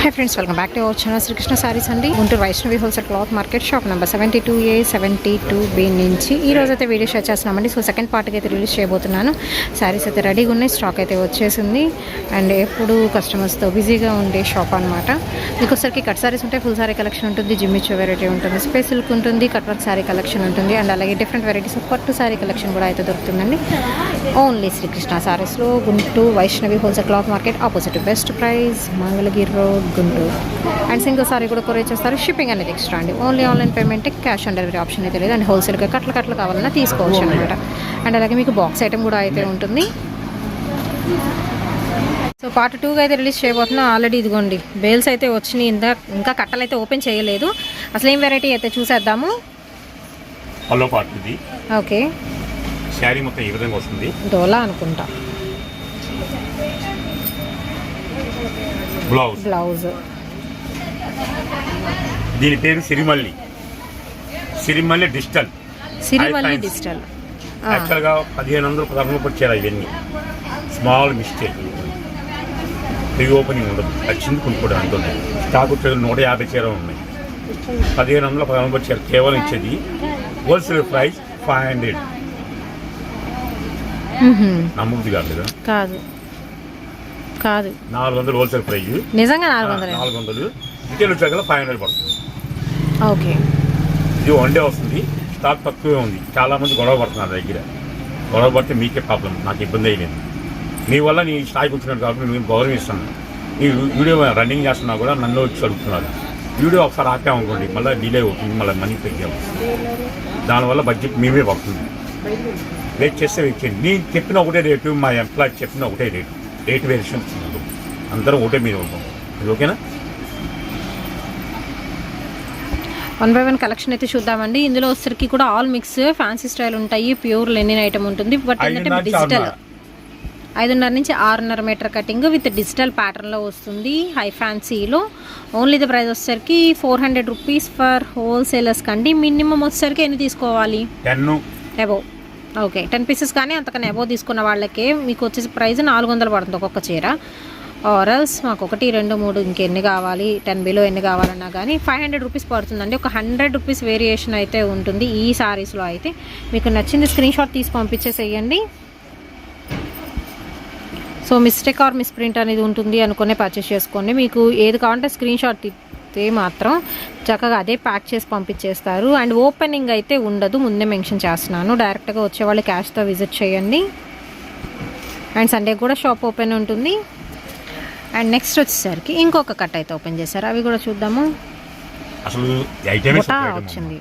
Hi friends welcome back to our channel Srikrishna sarees అండి Guntur Vaishnavi wholesale cloth market shop number seventy two A seventy two B నుంచి ఈ రోజు అయితే video share చేస్తున్నామండి. So second పార్ట్కి అయితే release చేయబోతున్నాను. సారీస్ అయితే రెడీగా ఉన్నాయి. స్టాక్ అయితే వచ్చేసింది. అండ్ ఎప్పుడు కస్టమర్స్తో బిజీగా ఉండే షాప్ అనమాట మీకు ఒకసారికి కట్ సారీస్ ఉంటాయి ఫుల్ సారీ కలెక్షన్ ఉంటుంది జిమ్మిచ్చో వెరైటీ ఉంటుంది. స్పేస్ సిల్క్ ఉంటుంది. కట్ వర్క్ సారీ కలెక్షన్ ఉంటుంది. అండ్ అలాగే డిఫరెంట్ వెరైటీస్ ఆఫ్ పట్టు సారీ కలెక్షన్ కూడా అయితే దొరుకుతుందండి. Only Srikrishna సారీస్లో Guntur Vaishnavi wholesale cloth market opposite best price Mangalagiri road Guntur and single saree కూడా కొరే చేస్తారు. షిప్పింగ్ అనేది ఎక్స్ట్రా అండి. Only online payment cash on delivery option అయితే లేదు. అండ్ హోల్సేల్గా కట్ల కట్లు కావాలన్నా తీసుకోవచ్చు అనమాట అండ్ అలాగే మీకు బాక్స్ ఐటమ్ కూడా అయితే ఉంటుంది. సో పార్ట్ టూగా అయితే రిలీజ్ చేయబోతున్నాం. ఆల్రెడీ ఇదిగోండి. బేల్స్ అయితే వచ్చినాయి. ఇంకా ఇంకా కట్టలు అయితే ఓపెన్ చేయలేదు. అసలు ఏం వెరైటీ అయితే చూసేద్దాము? పల్లో పార్ట్ ఓకే శారీ మొత్తం ఈ విధంగా వస్తుంది. డోలా అనుకుంటా. బ్లౌజ్ బ్లౌజ్ దీని పేరు సిరిమల్లి. సిరిమల్లి డిజిటల్. సిరిమల్లి డిజిటల్. యాక్చువల్గా పదిహేను వందలు పదకొండు వచ్చారు ఇవన్నీ. Small mistake. రీ ఓపెనింగ్ ఉండదు. అది చింది కొనుక్కోవడం అంత ఉంది. స్టాక్ వచ్చేది నూట యాభై చీర ఉన్నాయి. పదిహేను వందల పదకొండు వచ్చారు కేవలం ఇచ్చేది హోల్సేల్ ప్రైస్ ఫైవ్ హండ్రెడ్. నమ్మకం కాదు కదా? కాదు. కాదు. నాలుగు వందలు హోల్సేల్ ప్రైస్ నిజంగా నాలుగు వందలు? నాలుగు వందలు. రిటైల్ వచ్చాక ఫైవ్ హండ్రెడ్ పడుతుంది. ఓకే. ఇది వన్ డే వస్తుంది. స్టాక్ తక్కువే ఉంది. చాలా మంది గొడవ పడుతున్నారు దగ్గర. గొడవ పడితే మీకే ప్రాబ్లం నాకు ఇబ్బంది అయ్యింది నీ వల్ల నీ స్థాయికి వచ్చినాడు కాబట్టి నేను గౌరవిస్తాను ఈ వీడియో రన్నింగ్ చేస్తున్నా కూడా నన్ను వచ్చి అడుగుతున్నారు. వీడియో ఒకసారి ఆపామనుకోండి మళ్ళీ డిలే అవుతుంది. మళ్ళీ మనీ పెరిగాము దానివల్ల బడ్జెట్ మేమే పడుతుంది. వెయిట్ చేస్తే వెయిట్ చేయండి. నేను చెప్పిన ఒకటే రేటు మా ఎంప్లాయ్ చెప్పిన ఒకటే రేటు రేట్ వేరియేషన్ ఉండదు అందరం ఒకటే మీద ఉంటాం ఇది ఓకేనా? వన్ బై వన్ కలెక్షన్ అయితే చూద్దామండి. ఇందులో వచ్చరికి కూడా ఆల్ మిక్స్ ఫ్యాన్సీ స్టైల్ ఉంటాయి. ప్యూర్ లెనిన్ ఐటమ్ ఉంటుంది. బట్ ఏంటంటే డిజిటల్. ఐదున్నర నుంచి ఆరున్నర మీటర్ కటింగ్ విత్ డిజిటల్ ప్యాటర్న్లో వస్తుంది. హై ఫ్యాన్సీలో. ఓన్లీ ది ప్రైస్ వచ్చేసరికి four hundred rupees for wholesalers కండి. మినిమం వచ్చేసరికి ఎన్ని తీసుకోవాలి? Ten above okay ten pieces కానీ అంతకన్నా ఎబో తీసుకున్న వాళ్ళకే మీకు వచ్చేసి ప్రైస్ నాలుగు వందలు పడుతుంది ఒక్కొక్క చీర. ఆరల్స్ మాకు ఒకటి రెండు మూడు ఇంకెన్ని కావాలి టెన్ బిలో ఎన్ని కావాలన్నా కానీ ఫైవ్ హండ్రెడ్ రూపీస్ పడుతుందండి. ఒక హండ్రెడ్ రూపీస్ వేరియేషన్ అయితే ఉంటుంది ఈ సారీస్లో అయితే. మీకు నచ్చింది స్క్రీన్ షాట్ తీసి పంపించేసేయండి. సో మిస్టేక్ ఆర్ మిస్ప్రింట్ అనేది ఉంటుంది అనుకునే పర్చేస్ చేసుకోండి. మీకు ఏది కావాలంటే స్క్రీన్ షాట్ తీస్తే మాత్రం చక్కగా అదే ప్యాక్ చేసి పంపించేస్తారు. అండ్ ఓపెనింగ్ అయితే ఉండదు. ముందే మెన్షన్ చేస్తున్నాను. డైరెక్ట్గా వచ్చే వాళ్ళు క్యాష్తో విజిట్ చేయండి. అండ్ సండే కూడా షాప్ ఓపెన్ ఉంటుంది. అండ్ నెక్స్ట్ వచ్చేసరికి ఇంకొక కట్ అయితే ఓపెన్ చేశారు. అవి కూడా చూద్దాము. అసలు వచ్చింది.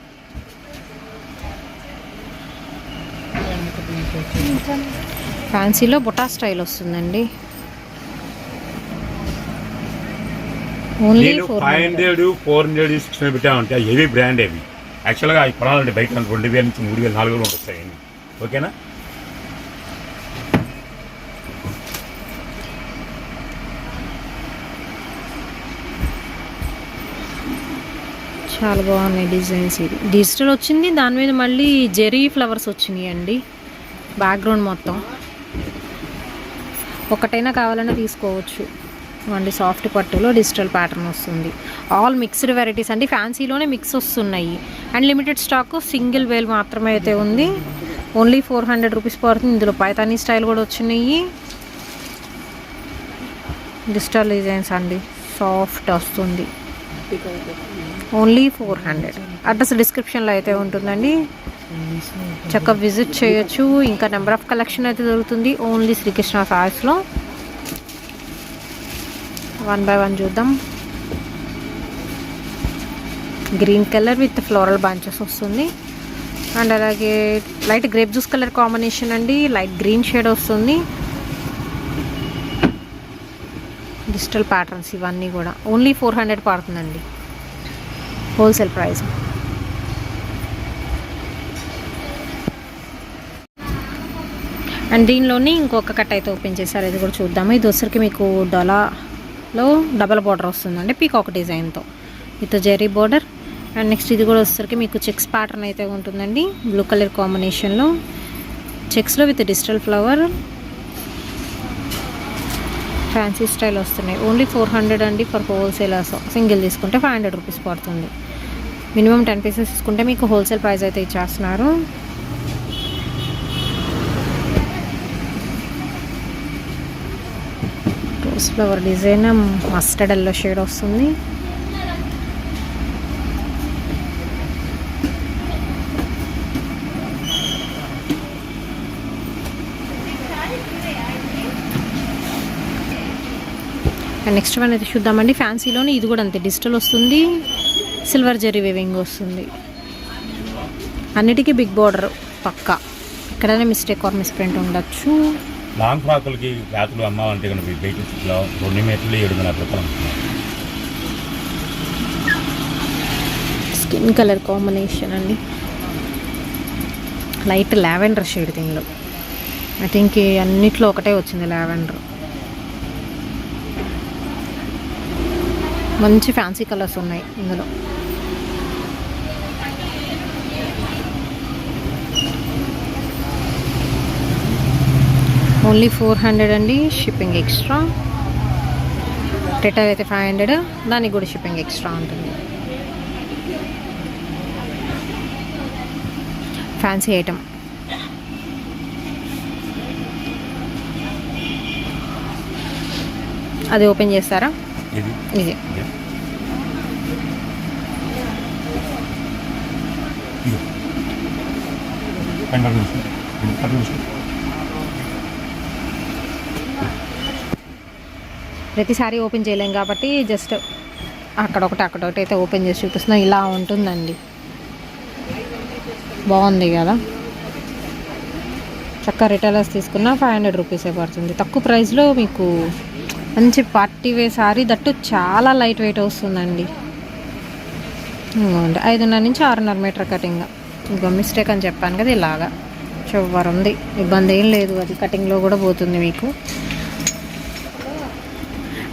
ఫ్యాన్సీలో బుటా స్టైల్ వస్తుందండి. నేను five hundred four hundred six పెట్టామంటే అవి హెవీ బ్రాండ్ అవి యాక్చువల్గా అవి కొనాలంటే బయట రెండు వేల నుంచి మూడు వేలు నాలుగు వేలు వస్తాయి ఓకేనా చాలా బాగున్నాయి డిజైన్స్ ఇది డిజిటల్ వచ్చింది దాని మీద మళ్ళీ జెరీ ఫ్లవర్స్ వచ్చినాయి అండి బ్యాక్గ్రౌండ్ మొత్తం. ఒకటైనా కావాలన్నా తీసుకోవచ్చు. అండి సాఫ్ట్ పట్టులో డిజిటల్ ప్యాటర్న్ వస్తుంది. ఆల్ మిక్స్డ్ వెరైటీస్ అండి ఫ్యాన్సీలోనే మిక్స్ వస్తున్నాయి. And limited stock single bale మాత్రమే అయితే ఉంది. ఓన్లీ ఫోర్ హండ్రెడ్ రూపీస్ పడుతుంది. ఇందులో పైతానీ స్టైల్ కూడా వచ్చినాయి. డిజిటల్ డిజైన్స్ అండి సాఫ్ట్ వస్తుంది. ఓన్లీ ఫోర్ హండ్రెడ్ అడ్రస్ డిస్క్రిప్షన్లో అయితే ఉంటుందండి. చక్కగా విజిట్ చేయొచ్చు. ఇంకా నెంబర్ ఆఫ్ కలెక్షన్ అయితే దొరుకుతుంది. ఓన్లీ శ్రీకృష్ణ సారీస్లో వన్ బై వన్ చూద్దాం. Green colour with floral bunches వస్తుంది. అండ్ అలాగే light grape juice colour combination అండి. లైట్ గ్రీన్ షేడ్ వస్తుంది. డిజిటల్ ప్యాటర్న్స్ ఇవన్నీ కూడా. ఓన్లీ ఫోర్ హండ్రెడ్ పడుతుందండి. హోల్సేల్ ప్రైస్ అండ్ దీనిలోనే ఇంకొక కట్ అయితే ఓపెన్ చేశారు. ఇది కూడా చూద్దాము. ఇది వచ్చరికి మీకు లో డబల్ బార్డర్ వస్తుందండి పీకాక్ డిజైన్తో with zari border. And next ఇది కూడా వచ్చేసరికి మీకు చెక్స్ ప్యాటర్న్ అయితే ఉంటుందండి బ్లూ కలర్ కాంబినేషన్లో చెక్స్లో with digital flower fancy style వస్తున్నాయి. ఓన్లీ ఫోర్ హండ్రెడ్ అండి ఫర్ హోల్సేలర్స్ సింగిల్ తీసుకుంటే ఫైవ్ హండ్రెడ్ రూపీస్ పడుతుంది. మినిమం టెన్ పీసెస్ తీసుకుంటే మీకు హోల్సేల్ ప్రైస్ అయితే ఇచ్చేస్తున్నారు. Rose flower design mustard yellow shade వస్తుంది. నెక్స్ట్ వన్ అయితే చూద్దామండి. ఫ్యాన్సీలోనే ఇది కూడా అంతే డిజిటల్ వస్తుంది. సిల్వర్ జరీ వేవింగ్ వస్తుంది. అన్నిటికీ బిగ్ బార్డర్ పక్కా. ఎక్కడైనా మిస్టేక్ ఆర్ మిస్ప్రింట్ ఉండొచ్చు. లాంగ్ ఫ్రాకులకి జాతులు అమ్మాలంటే కనుక బయట రెండు మీటర్లు ఏడున్నర రూపాయలు అమ్ముతున్నారు స్కిన్ కలర్ కాంబినేషన్ అండి. లైట్ లావెండర్ షేడ్ దీనిలో. ఐ థింక్ అన్నిట్లో ఒకటే వచ్చింది లావెండర్. మంచి ఫ్యాన్సీ కలర్స్ ఉన్నాయి ఇందులో. ఓన్లీ ఫోర్ హండ్రెడ్ అండి షిప్పింగ్ ఎక్స్ట్రా. రిటైల్ అయితే ఫైవ్ హండ్రెడ్ దానికి కూడా షిప్పింగ్ ఎక్స్ట్రా ఉంటుంది. Fancy item. అది ఓపెన్ చేస్తారా? ఇది. ఇది. కంగారు నిమిషం. ఇది పది నిమిషం. ప్రతిసారి ఓపెన్ చేయలేం కాబట్టి జస్ట్ అక్కడ ఒకటి అక్కడ ఒకటి అయితే ఓపెన్ చేసి చూపిస్తున్నాం. ఇలా ఉంటుందండి. బాగుంది కదా? చక్క రిటైలర్స్ తీసుకున్న ఫైవ్ హండ్రెడ్ రూపీసే పడుతుంది. తక్కువ ప్రైస్లో మీకు మంచి పార్టీ వే సారీ దట్టు చాలా లైట్ వెయిట్ వస్తుందండి. ఇంకోండి ఐదున్నర నుంచి ఆరున్నర మీటర్ కటింగ్ ఇంకో మిస్టేక్ అని చెప్పాను కదా ఇలాగా. చివరి ఉంది. ఇబ్బంది ఏం లేదు అది కటింగ్లో కూడా పోతుంది మీకు.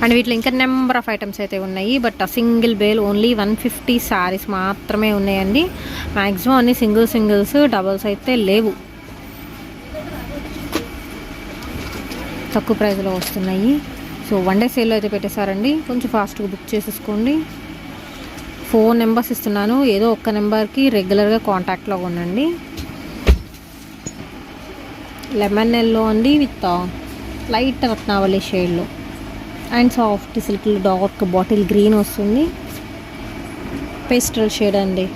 అండ్ వీటిలో ఇంకా నెంబర్ ఆఫ్ ఐటమ్స్ అయితే ఉన్నాయి but single bale only one fifty sarees మాత్రమే ఉన్నాయండి. మ్యాక్సిమం అన్ని సింగిల్ సింగిల్స్ డబల్స్ అయితే లేవు. తక్కువ ప్రైస్లో వస్తున్నాయి. సో వన్ డే సేల్లో అయితే పెట్టేశారండి. కొంచెం ఫాస్ట్గా బుక్ చేసేసుకోండి. ఫోన్ నెంబర్స్ ఇస్తున్నాను. ఏదో ఒక్క నెంబర్కి రెగ్యులర్గా కాంటాక్ట్లో ఉండండి. లెమన్ ఎల్లో అండి విత్ లైట్ రత్నావళి షేడ్లో. And soft silk dark bottle green వస్తుంది. పేస్టల్ షేడ్ అండి.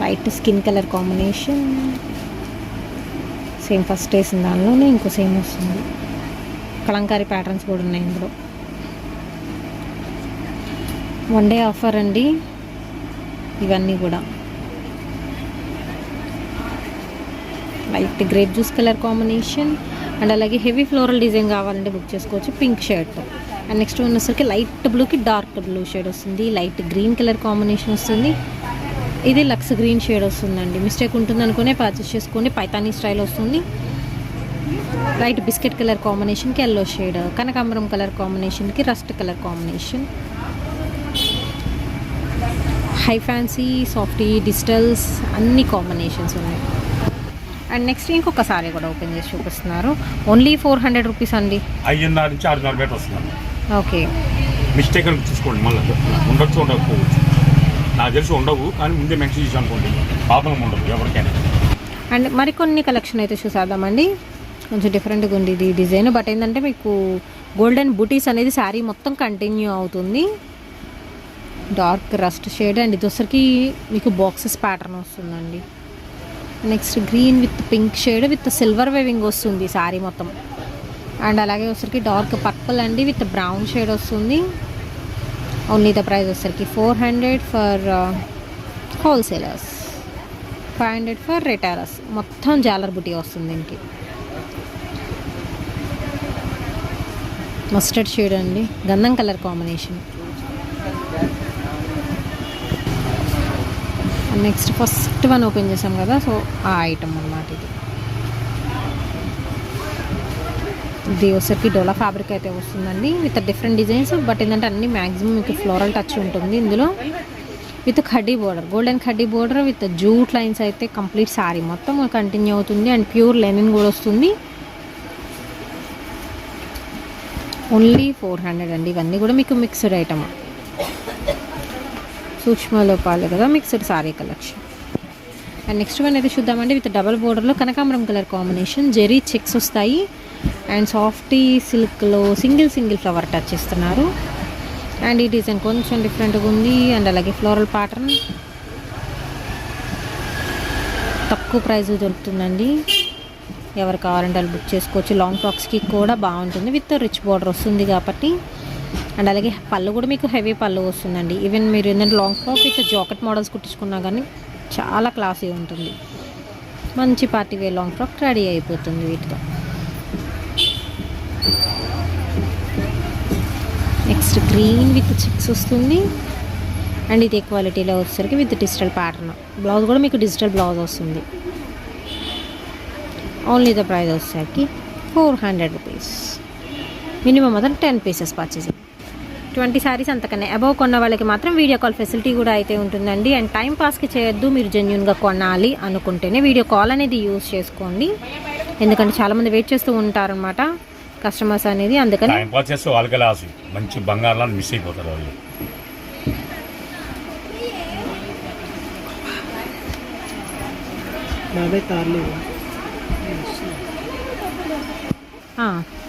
Light skin colour combination same first వేసిన దానిలోనే ఇంకో సేమ్ వస్తుంది. కలంకారీ ప్యాటర్న్స్ కూడా ఉన్నాయి ఇందులో. వన్ డే ఆఫర్ అండి. ఇవన్నీ కూడా. Light grape juice colour combination and అలాగే హెవీ ఫ్లోరల్ డిజైన్ కావాలంటే బుక్ చేసుకోవచ్చు పింక్ షర్ట్. అండ్ నెక్స్ట్ ఉన్నసరికి లైట్ బ్లూకి డార్క్ బ్లూ షేడ్ వస్తుంది లైట్ గ్రీన్ కలర్ కాంబినేషన్ వస్తుంది. ఇది లక్స్ గ్రీన్ షేడ్ వస్తుందండి. మిస్టేక్ ఉంటుంది అనుకునే పర్చేస్ చేసుకోండి పైతానీ స్టైల్ వస్తుంది. లైట్ బిస్కెట్ కలర్ కాంబినేషన్కి ఎల్లో షేడ్ కనకాంబరం కలర్ కాంబినేషన్కి rust colour combination. High fancy softy digitals అన్ని కాంబినేషన్స్ ఉన్నాయి. అండ్ నెక్స్ట్ ఇంకొక సారీ కూడా ఓపెన్ చేసి చూపిస్తున్నారు. ఓన్లీ ఫోర్ హండ్రెడ్ రూపీస్ అండి. ఐదున్నర నుంచి ఆరున్నర వస్తున్నాను ఓకే. మిస్టేక్ అని చూసుకోండి మళ్ళీ ఉండొచ్చు ఉండకపోవచ్చు. నాకు తెలిసి ఉండవు కానీ ముందే మెన్షన్ చేసి అనుకోండి ప్రాబ్లం ఉండదు ఎవరికైనా. అండ్ మరికొన్ని కలెక్షన్ అయితే చూసేద్దామండి. కొంచెం డిఫరెంట్గా ఉంది ఇది డిజైన్ బట్ ఏంటంటే మీకు గోల్డెన్ బుటీస్ అనేది శారీ మొత్తం కంటిన్యూ అవుతుంది. డార్క్ రస్ట్ షేడ్ అండ్ ఇది వచ్చరికి మీకు బాక్సెస్ ప్యాటర్న్ వస్తుందండి. Next green with pink shade with silver weaving వస్తుంది శారీ మొత్తం. అండ్ అలాగే వచ్చరికి డార్క్ పర్పుల్ అండి విత్ బ్రౌన్ షేడ్ వస్తుంది. ఓన్లీ ద ప్రైస్ వచ్చరికి four hundred for uh, wholesalers five hundred for retailers మొత్తం జాలర్ బుటీ వస్తుంది దీనికి. మస్టర్డ్ షేడ్ అండి. గంధం colour combination. Next first one open చేసాం కదా సో ఆ ఐటమ్ అనమాట ఇది. ఇది వచ్చరికి డోలా ఫ్యాబ్రిక్ అయితే వస్తుందండి విత్ డిఫరెంట్ డిజైన్స్ బట్ ఏంటంటే అన్ని మ్యాక్సిమం మీకు ఫ్లోరల్ టచ్ ఉంటుంది. ఇందులో విత్ ఖడ్డీ బోర్డర్ గోల్డెన్ ఖడ్డీ బోర్డర్ విత్ జూట్ లైన్స్ అయితే కంప్లీట్ శారీ మొత్తం కంటిన్యూ అవుతుంది. అండ్ ప్యూర్ లెనిన్ కూడా వస్తుంది. ఓన్లీ ఫోర్ హండ్రెడ్ అండి ఇవన్నీ కూడా మీకు మిక్స్డ్ ఐటమ్ సూక్ష్మ లోపాలు కదా mixed saree collection and next one అయితే చూద్దామండి విత్ డబల్ బోర్డర్లో కనకాంబరం కలర్ కాంబినేషన్ జెరీ చెక్స్ వస్తాయి. అండ్ సాఫ్టీ సిల్క్లో సింగిల్ సింగిల్ ఫ్లవర్ టచ్ ఇస్తున్నారు అండ్ ఈ డిజైన్ కొంచెం డిఫరెంట్గా ఉంది. అండ్ అలాగే ఫ్లోరల్ ప్యాటర్న్ తక్కువ ప్రైస్ దొరుకుతుందండి. ఎవరు కావాలంటే వాళ్ళు బుక్ చేసుకోవచ్చు. లాంగ్ ఫ్రాక్స్కి కూడా బాగుంటుంది. విత్ రిచ్ బార్డర్ వస్తుంది కాబట్టి. అండ్ అలాగే పళ్ళు కూడా మీకు హెవీ పళ్ళు వస్తుందండి. ఈవెన్ మీరు ఏంటంటే long frock with jacket models కుట్టించుకున్నా కానీ చాలా క్లాసీ ఉంటుంది. మంచి party wear long frock ready అయిపోతుంది వీటితో. నెక్స్ట్ గ్రీన్ విత్ చిక్స్ వస్తుంది. అండ్ ఇది క్వాలిటీలో వచ్చేసరికి విత్ డిజిటల్ ప్యాటర్న్ బ్లౌజ్ కూడా మీకు డిజిటల్ బ్లౌజ్ వస్తుంది. ఓన్లీ ద ప్రైస్ వచ్చేసరికి ఫోర్ హండ్రెడ్ రూపీస్ మినిమం మాత్రం ten pieces purchasing twenty sarees అంతకన్నా అబౌవ్ కొన్న వాళ్ళకి మాత్రం వీడియో కాల్ ఫెసిలిటీ కూడా అయితే ఉంటుందండి. అండ్ టైం పాస్కి చేయొద్దు మీరు జెన్యున్గా కొనాలి అనుకుంటేనే వీడియో కాల్ అనేది యూస్ చేసుకోండి. ఎందుకంటే చాలామంది వెయిట్ చేస్తూ ఉంటారనమాట కస్టమర్స్ అనేది అందుకని టైం పాస్ చేస్తే వాళ్ళకి లాస్ మంచి మిస్ అయిపోతారు వాళ్ళు.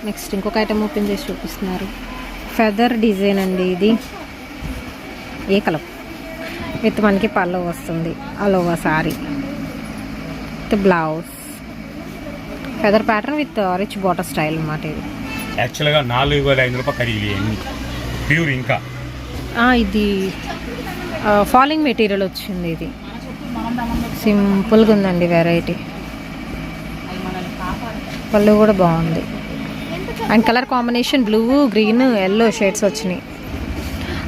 నెక్స్ట్ ఇంకొక ఐటమ్ ఓపెన్ చేసి చూపిస్తున్నారు. ఫెదర్ డిజైన్ అండి ఇది. ఏ కలర్? విత్ మనకి పళ్ళు వస్తుంది. అలోవా saree. With blouse. Feather pattern with rich barter style అన్నమాట ఇది. యాక్చువల్గా నాలుగు వేల ఐదు రూపాయలు ఖరీదు ప్యూర్ ఇంకా. ఇది ఫాలింగ్ మెటీరియల్ వచ్చింది ఇది. సింపుల్గా ఉందండి వెరైటీ. పళ్ళు కూడా బాగుంది. And colour combination blue green yellow shades వచ్చినాయి.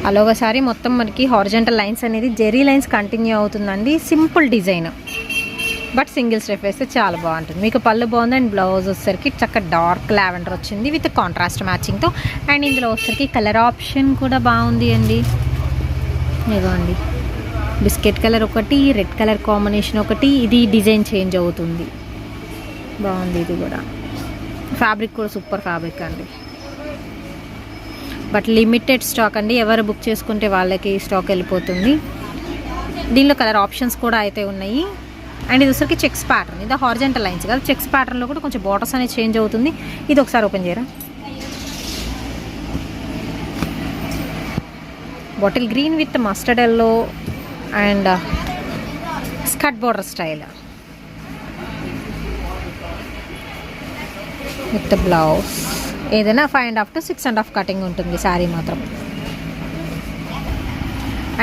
అలా ఒకసారి మొత్తం మనకి హారిజెంటల్ లైన్స్ అనేది జెరీ లైన్స్ కంటిన్యూ అవుతుందండి. Simple design but single step వేస్తే చాలా బాగుంటుంది. మీకు పళ్ళు బాగుంది అండ్ బ్లౌజ్ వచ్చేసరికి చక్క డార్క్ లావెండర్ వచ్చింది విత్ కాంట్రాస్ట్ మ్యాచింగ్తో అండ్ ఇందులో వచ్చేసరికి కలర్ ఆప్షన్ కూడా బాగుంది అండి. ఇదిగోండి. బిస్కెట్ కలర్ ఒకటి రెడ్ కలర్ కాంబినేషన్ ఒకటి ఇది డిజైన్ చేంజ్ అవుతుంది. బాగుంది ఇది కూడా. ఫ్యాబ్రిక్ కూడా సూపర్ ఫ్యాబ్రిక్ అండి. బట్ లిమిటెడ్ స్టాక్ అండి. ఎవరు బుక్ చేసుకుంటే వాళ్ళకి స్టాక్ వెళ్ళిపోతుంది. దీనిలో కలర్ ఆప్షన్స్ కూడా అయితే ఉన్నాయి. అండ్ ఇది వచ్చరికి చెక్స్ ప్యాటర్న్. ఇది హార్జెంటల్ లైన్స్ కదా. చెక్స్ ప్యాటర్న్లో కూడా కొంచెం బాటర్స్ అనేది చేంజ్ అవుతుంది. ఇది ఒకసారి ఓపెన్ చేయరా? Bottle green with mustard yellow and స్కట్ border style. With blouse. ఏదైనా five and half to six and half cutting ఉంటుంది శారీ మాత్రం.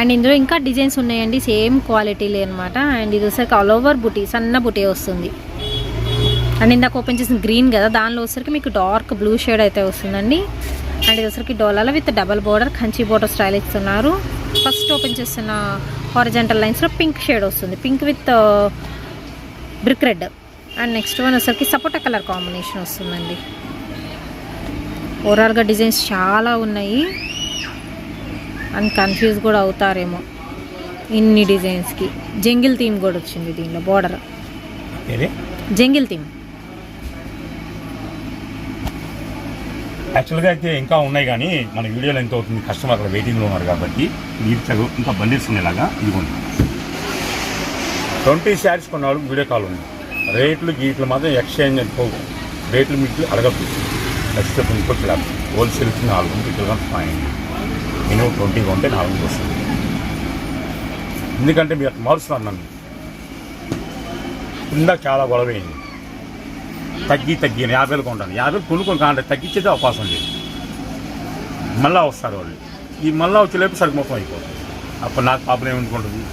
అండ్ ఇందులో ఇంకా డిజైన్స్ ఉన్నాయండి సేమ్ క్వాలిటీలే అనమాట అండ్ ఇది వచ్చరికి ఆల్ ఓవర్ బుటీ సన్న బుటీ వస్తుంది. అండ్ ఇందాక ఓపెన్ చేసిన గ్రీన్ కదా దానిలో వచ్చరికి మీకు డార్క్ బ్లూ షేడ్ అయితే వస్తుందండి. అండ్ ఇది వచ్చరికి డోలాలో with double border Kanchi border style ఇస్తున్నారు. ఫస్ట్ ఓపెన్ చేస్తున్న హారిజెంటల్ లైన్స్లో పింక్ షేడ్ వస్తుంది. Pink with brick red and next one వచ్చరికి సపోటా కలర్ కాంబినేషన్ వస్తుందండి. ఓవరాల్గా డిజైన్స్ చాలా ఉన్నాయి. అండ్ కన్ఫ్యూజ్ కూడా అవుతారేమో ఇన్ని డిజైన్స్కి జంగిల్ థీమ్ కూడా వచ్చింది దీనిలో బోర్డర్ జంగిల్ థీమ్. యాక్చువల్గా అయితే ఇంకా ఉన్నాయి కానీ మన వీడియోలో ఎంత అవుతుంది? కస్టమర్ అక్కడ వెయిటింగ్లో ఉన్నారు కాబట్టి మీరు చదువు ఇంకా బండిల్స్ ఉండేలాగా ఇదిగోండి. ట్వంటీ శారీస్ కొన్నాడు వీడియో కాల్ ఉంది. రేట్లు గీట్లు మాత్రం ఎక్స్చేంజ్ అయిపోవు రేట్లు మీకు అడగద్దు. ఖచ్చితంగా ఇంకోటి లేదు హోల్సేల్కి నాలుగు వందలు కానీ ఫైన్ మినిమం ట్వంటీ కొంటే నాలుగు వస్తుంది. ఎందుకంటే మీరు అట్లా మారుస్తున్నారు నన్ను ఇందాక చాలా గొడవైంది తగ్గి తగ్గి యాభై వేలు కొంటాను. యాభై వేలు కొనుక్కొని కాంటే తగ్గించేది అవకాశం లేదు. మళ్ళా వస్తారు వాళ్ళు. ఈ మళ్ళా వచ్చేలేపు సరిగ్గా మొత్తం అయిపోతుంది. అప్పుడు నాకు పాపం ఏమనుకుంటుంది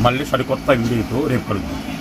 మళ్ళీ సరికొత్త వీడియోతో రేపు కలుగుతుంది